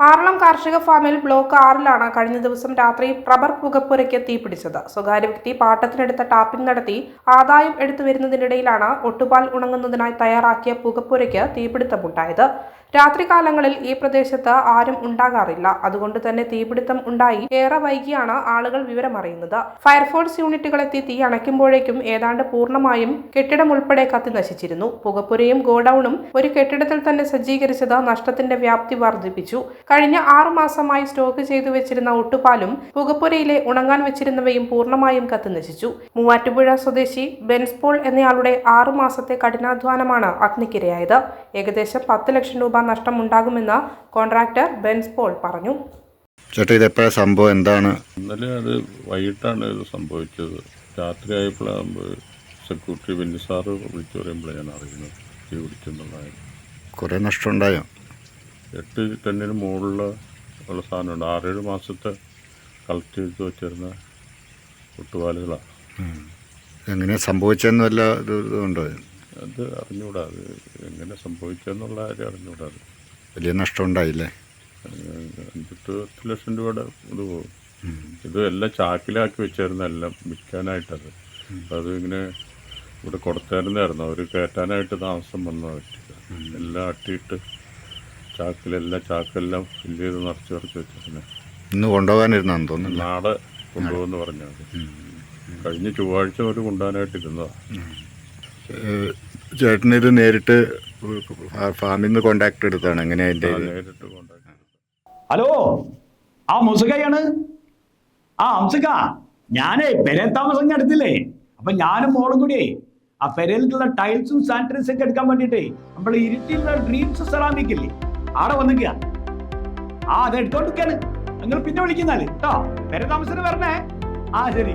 ആറളം കാർഷിക ഫാമിൽ ബ്ലോക്ക് ആറിലാണ് കഴിഞ്ഞ ദിവസം രാത്രി റബ്ബർ പുകപ്പുരയ്ക്ക് തീപിടിച്ചത് സ്വകാര്യ വ്യക്തി പാട്ടത്തിനെടുത്ത ടാപ്പിംഗ് നടത്തി ആദായം എടുത്തു വരുന്നതിനിടയിലാണ് ഒട്ടുപാൽ ഉണങ്ങുന്നതിനായി തയ്യാറാക്കിയ പുകപ്പുരയ്ക്ക് തീപിടുത്തമുണ്ടായത്. രാത്രികാലങ്ങളിൽ ഈ പ്രദേശത്ത് ആരും ഉണ്ടാകാറില്ല. അതുകൊണ്ട് തന്നെ തീപിടുത്തം ഉണ്ടായി. ഏറെ വൈകിയാണ് ആളുകൾ വിവരമറിയുന്നത്. ഫയർഫോഴ്സ് യൂണിറ്റുകൾ എത്തി തീ അണയ്ക്കുമ്പോഴേക്കും ഏതാണ്ട് പൂർണമായും കെട്ടിടം ഉൾപ്പെടെ കത്തി നശിച്ചിരുന്നു. പുകപ്പുരയും ഗോഡൌണും ഒരു കെട്ടിടത്തിൽ തന്നെ സജ്ജീകരിച്ചത് നഷ്ടത്തിന്റെ വ്യാപ്തി വർദ്ധിപ്പിച്ചു. കഴിഞ്ഞ ആറു മാസമായി സ്റ്റോക്ക് ചെയ്തു വെച്ചിരുന്ന ഒട്ടുപാലും പുകപ്പുരയിലെ ഉണങ്ങാൻ വെച്ചിരുന്നവയും പൂർണമായും കത്തി നശിച്ചു. മൂവാറ്റുപുഴ സ്വദേശി ബെൻസ്പോൾ എന്നയാളുടെ ആറു മാസത്തെ കഠിനാധ്വാനമാണ് അഗ്നിക്കിരയായത്. ഏകദേശം പത്ത് ലക്ഷം രൂപ നഷ്ടമുണ്ടാകുമെന്ന് കോൺട്രാക്ടർ ബെൻസ് പോൾ പറഞ്ഞു. ചേട്ടാ ഇത് എപ്പോഴാണ് സംഭവം? എന്താണ്? ഇന്നലെ അത് വൈകിട്ടാണ് ഇത് സംഭവിച്ചത്. രാത്രി ആയപ്പോഴാണ് സെക്യൂരിറ്റി ബെന്നി സാറ് വിളിച്ചു പറയുമ്പോഴാണ് ഞാൻ അറിയുന്നത്. തീ പിടിച്ചെന്നുള്ളത് കുറേ നഷ്ടമുണ്ടായോ? എട്ട് ടണ്ണിന് മുകളിൽ ഉള്ള സാധനമുണ്ട്. ആറേഴ് മാസത്തെ കളക്ട് ചെയ്ത് വെച്ചിരുന്ന ഒട്ടുപാലുകളാണ് എങ്ങനെയാണ് സംഭവിച്ചതെന്ന് വല്ല ഇത് ഇതുണ്ടോ അത് അറിഞ്ഞുകൂടാ അത് എങ്ങനെ സംഭവിച്ചെന്നുള്ള കാര്യം അറിഞ്ഞുകൂടാ അത്. വലിയ നഷ്ടം ഉണ്ടായില്ലേ അഞ്ചെട്ട് പത്ത് ലക്ഷം രൂപയുടെ ഇത് പോകും ഇത് എല്ലാം ചാക്കിലാക്കി വെച്ചായിരുന്നു എല്ലാം വിൽക്കാനായിട്ടത്. അപ്പം അത് ഇങ്ങനെ ഇവിടെ കൊടുത്തായിരുന്നായിരുന്നു അവർ കയറ്റാനായിട്ട് താമസം വന്ന പറ്റില്ല എല്ലാം അട്ടിയിട്ട് ചാക്കിലെല്ലാം ചാക്കെല്ലാം ഫില്ല് ചെയ്ത് നിറച്ച് നിറച്ച് വെച്ചിരുന്നു. ഇന്ന് കൊണ്ടുപോകാനിരുന്നാന്ന് തോന്നുന്നു നാളെ കൊണ്ടുപോകുമെന്ന് പറഞ്ഞത് കഴിഞ്ഞ ചൊവ്വാഴ്ച അവർ കൊണ്ടുപോകാനായിട്ടിരുന്നതാണ് ഏഹ് ചേട്ടന് ഇത് നേരിട്ട് ഫാമിൽ നിന്ന് കോണ്ടാക്ട് എടുത്താണ് എങ്ങനെ ഹലോ ആ മുസുകയാണ് ആ അംസുക ഞാനേ പെരെ താമസം എടുത്തില്ലേ അപ്പൊ ഞാനും മോളും കൂടിയേ ആ പെരയിലുള്ള ടൈൽസും സാനിറ്റൈസും ഒക്കെ എടുക്കാൻ വേണ്ടിട്ടേ നമ്മൾ ഇരുട്ടിയുള്ള ഡ്രീംസ് സെറാമിക് ഇല്ലേ? ആടെ വന്നിക്കുക ആ അത് എടുത്തോണ്ടിരിക്കാണ്. നിങ്ങൾ പിന്നെ വിളിക്കുന്നാൽ. കേട്ടോ പെര താമസത്തിന് വരണേ. ആ ശരി.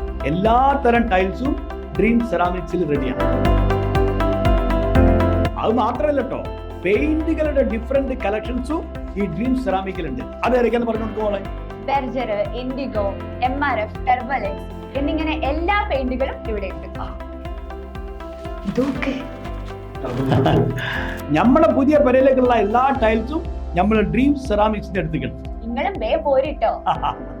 എല്ലാ തരം ടൈൽസും ഡ്രീം സെറാമിക്സിൽ റെഡിയാണ് അത് മാത്രമല്ല കേട്ടോ പെയിന്റുകളുടെ ഡിഫറെന്റ് കളക്ഷൻസും ഈ ഡ്രീം സെറാമിക്കിലുണ്ട്. അതായിരിക്കും പറഞ്ഞു നോക്കുമോളെ Berger Indigo M R F ടെർബലെക്സ് എന്നിങ്ങനെ എല്ലാ പെയിന്റുകളും ഇവിടെ ഉണ്ട്. നമ്മളെ പുതിയ പെരയിലേക്കുള്ള എല്ലാ ടൈൽസും നമ്മൾ ഡ്രീം സെറാമിക്സിന്റെ അടുത്തേക്ക് നിങ്ങളും വേ പോരിട്ടോ